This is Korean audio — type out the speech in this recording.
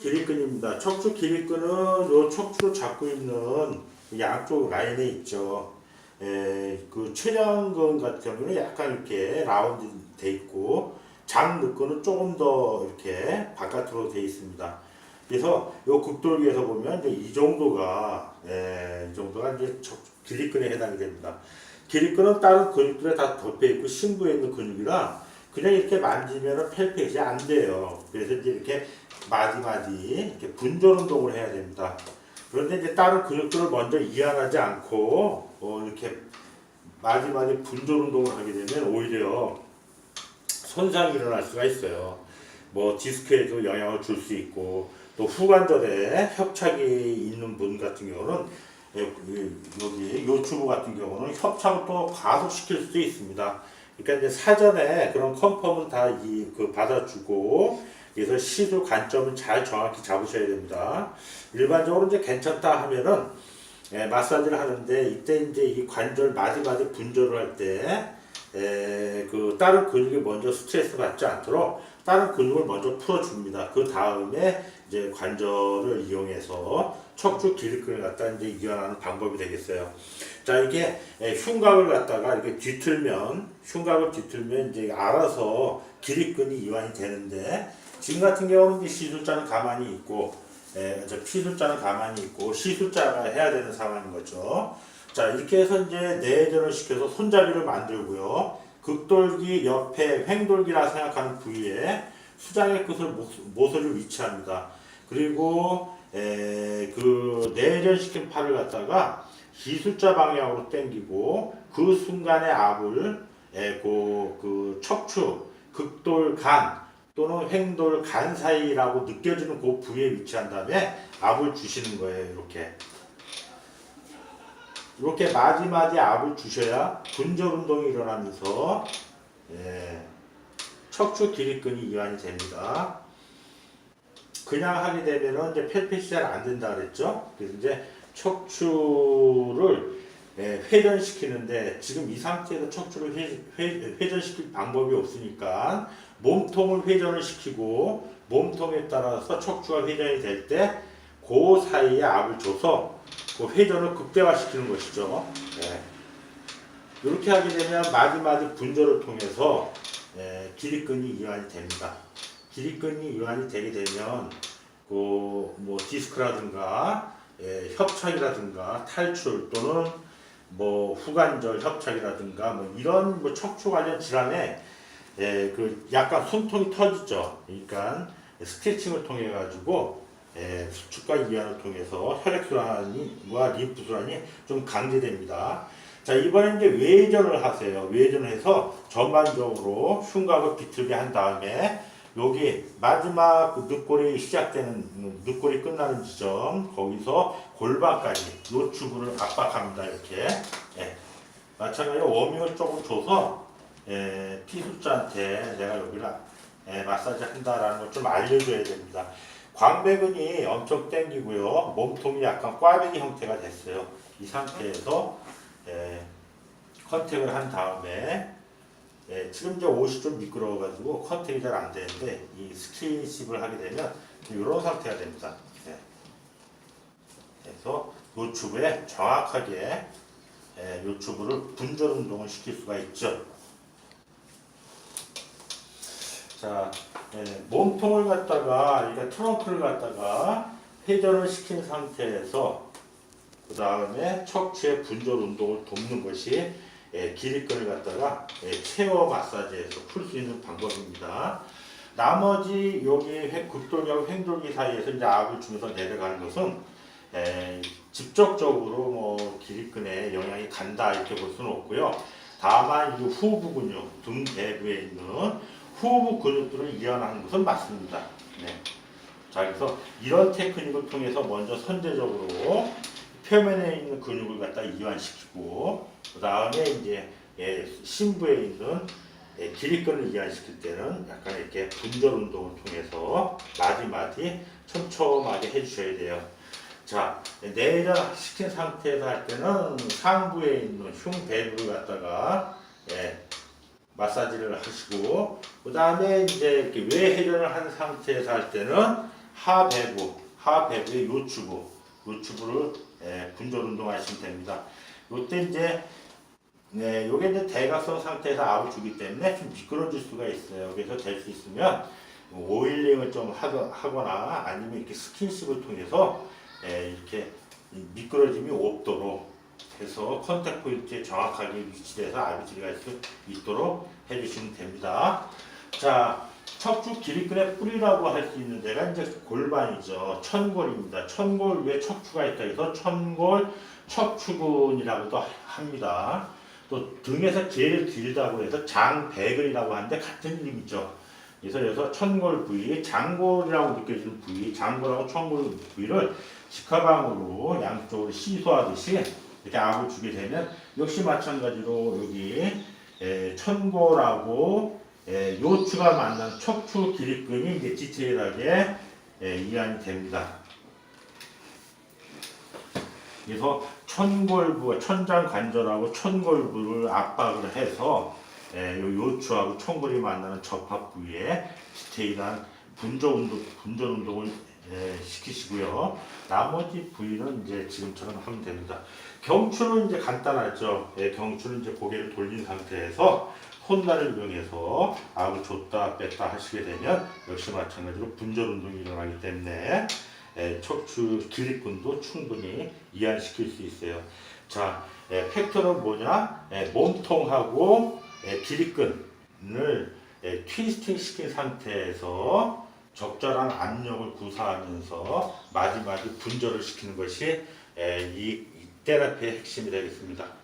기립근입니다. 척추 기립근은 요 척추로 잡고 있는 양쪽 라인에 있죠. 에, 그 최장근 같은 경우는 약간 이렇게 라운드 돼 있고 장늑근은 조금 더 이렇게 바깥으로 돼 있습니다. 그래서 요 극돌기에서 보면 이 정도가 에, 이 정도가 이제 척추 기립근에 해당이 됩니다. 기립근은 다른 근육들에 다 덮여 있고 심부에 있는 근육이라 그냥 이렇게 만지면 은 펠펫이 안 돼요. 그래서 이제 이렇게 마디마디 이렇게 분절 운동을 해야 됩니다. 그런데 이제 다른 근육들을 먼저 이완하지 않고 어, 이렇게 마디마디 분절 운동을 하게 되면 오히려 손상이 일어날 수가 있어요. 뭐 디스크에도 영향을 줄 수 있고 또 후관절에 협착이 있는 분 같은 경우는 예, 그 여기 요추부 같은 경우는 협착을 또 가속시킬 수도 있습니다. 그러니까 이제 사전에 그런 컨펌은 다 이 그 받아주고 그래서 시술 관점을 잘 정확히 잡으셔야 됩니다. 일반적으로 이제 괜찮다 하면은 예, 마사지를 하는데 이때 이제 이 관절 마디마디 분절을 할때 에, 그 다른 근육이 먼저 스트레스 받지 않도록 다른 근육을 먼저 풀어줍니다. 그 다음에 이제 관절을 이용해서 척추 기립근을 갖다 이제 이완하는 방법이 되겠어요. 자 이게 에, 흉곽을 갖다가 이렇게 뒤틀면 흉곽을 뒤틀면 이제 알아서 기립근이 이완이 되는데 지금 같은 경우는 시술자는 가만히 있고 에, 저 피술자는 가만히 있고 시술자가 해야 되는 상황인 거죠. 자 이렇게 해서 이제 내전을 시켜서 손잡이를 만들고요. 극돌기 옆에 횡돌기라 생각하는 부위에 수장의 끝을 모- 모서리를 위치합니다. 그리고 에, 그 내전시킨 팔을 갖다가 기술자 방향으로 당기고 그 순간에 압을 에, 그, 그 척추, 극돌 간 또는 횡돌 간 사이라고 느껴지는 그 부위에 위치한 다음에 압을 주시는 거예요. 이렇게. 이렇게 마디마디 압을 주셔야 분절 운동이 일어나면서 예, 척추 기립근이 이완이 됩니다. 그냥 하게 되면은 이제 펠펫이 잘안 된다 그랬죠. 그래서 이제 척추를 예, 회전시키는데 지금 이 상태에서 척추를 회, 회, 회전시킬 방법이 없으니까 몸통을 회전을 시키고 몸통에 따라서 척추가 회전이 될 때 그 사이에 압을 줘서 그 회전을 극대화시키는 것이죠. 예. 이렇게 하게 되면 마디마디 분절을 통해서 예, 기립근이 이완이 됩니다. 기립근이 이완이 되게 되면 그 뭐 디스크라든가 예, 협착이라든가 탈출 또는 뭐 후관절 협착이라든가 뭐 이런 뭐 척추 관련 질환에 예, 그 약간 숨통이 터지죠. 그러니까 스트레칭을 통해 가지고 예, 수축과 이완을 통해서 혈액순환과 림프순환이 좀 강제됩니다. 자, 이번엔 이제 외전을 하세요. 외전을 해서 전반적으로 흉곽을 비틀게 한 다음에 여기 마지막 그 늑골이 시작되는 음, 늑골이 끝나는 지점 거기서 골반까지 요추부를 압박합니다. 이렇게 예. 마찬가지로 워밍을 조금 줘서 예, 피술자한테 내가 여기를 예, 마사지 한다라는 걸 좀 알려줘야 됩니다. 광배근이 엄청 땡기고요. 몸통이 약간 꽈배기 형태가 됐어요. 이 상태에서 예, 컨택을 한 다음에 예, 지금 이제 옷이 좀 미끄러워가지고 컨택이 잘 안 되는데 이 스킨십을 하게 되면 이런 상태가 됩니다. 예. 그래서 요추브에 정확하게 예, 요추브를 분절 운동을 시킬 수가 있죠. 자, 예, 몸통을 갖다가 이렇게 트렁크를 갖다가 회전을 시킨 상태에서 그 다음에 척추의 분절 운동을 돕는 것이 예, 기립근을 갖다가 예, 체어 마사지에서 풀 수 있는 방법입니다. 나머지 여기 횡- 극돌기하고 횡돌기 사이에서 이제 압을 주면서 내려가는 것은 에, 직접적으로 뭐 기립근에 영향이 간다 이렇게 볼 수는 없고요. 다만 이 후부 근육 등 대부에 있는 후부 근육들을 이완하는 것은 맞습니다. 네. 자 그래서 이런 테크닉을 통해서 먼저 선제적으로 표면에 있는 근육을 갖다 이완시키고 그 다음에 이제 예, 심부에 있는 예, 기립근을 이완시킬 때는 약간 이렇게 분절 운동을 통해서 마디마디 촘촘하게 해주셔야 돼요. 자, 내전 시킨 상태에서 할 때는 상부에 있는 흉 배부를 갖다가 예, 마사지를 하시고 그 다음에 이제 이렇게 외회전을 한 상태에서 할 때는 하배부, 하배부의 요추부, 요추부를 예, 분절 운동하시면 됩니다. 요때 이제 네, 요게 이제 대각선 상태에서 압을 주기 때문에 좀 미끄러질 수가 있어요. 그래서 될 수 있으면 오일링을 좀 하거- 하거나 아니면 이렇게 스킨십을 통해서 예, 이렇게 미끄러짐이 없도록 해서 컨택 포인트에 정확하게 위치돼서 수 있도록 해주시면 됩니다. 자, 척추 기립근의 뿌리라고 할 수 있는 데가 이제 골반이죠. 천골입니다. 천골 위에 척추가 있다 해서 천골 척추근이라고도 합니다. 또 등에서 제일 길다고 해서 장배근이라고 하는데 같은 이름이죠. 그래서 여기서 천골 부위, 장골이라고 느껴지는 부위, 장골하고 천골 부위를 직화방으로 양쪽으로 시소하듯이 이렇게 압을 주게 되면 역시 마찬가지로 여기 에, 천골하고 에, 요추가 만난 척추 기립근이 이제 디테일하게 에, 이완이 됩니다. 그래서 천골부, 천장 관절하고 천골부를 압박을 해서 요추하고 천골이 만나는 접합 부위에 디테일한 분조 운동, 분전 운동을 에, 시키시고요. 나머지 부위는 이제 지금처럼 하면 됩니다. 경추는 이제 간단하죠. 예, 경추는 이제 고개를 돌린 상태에서 손날을 이용해서 압을 줬다 뺐다 하시게 되면 역시 마찬가지로 분절 운동이 일어나기 때문에 예, 척추 기립근도 충분히 이완시킬 수 있어요. 자, 예, 팩터는 뭐냐? 예, 몸통하고 예, 기립근을 예, 트위스팅 시킨 상태에서 적절한 압력을 구사하면서 마지막에 분절을 시키는 것이 이 테라피의 핵심이 되겠습니다.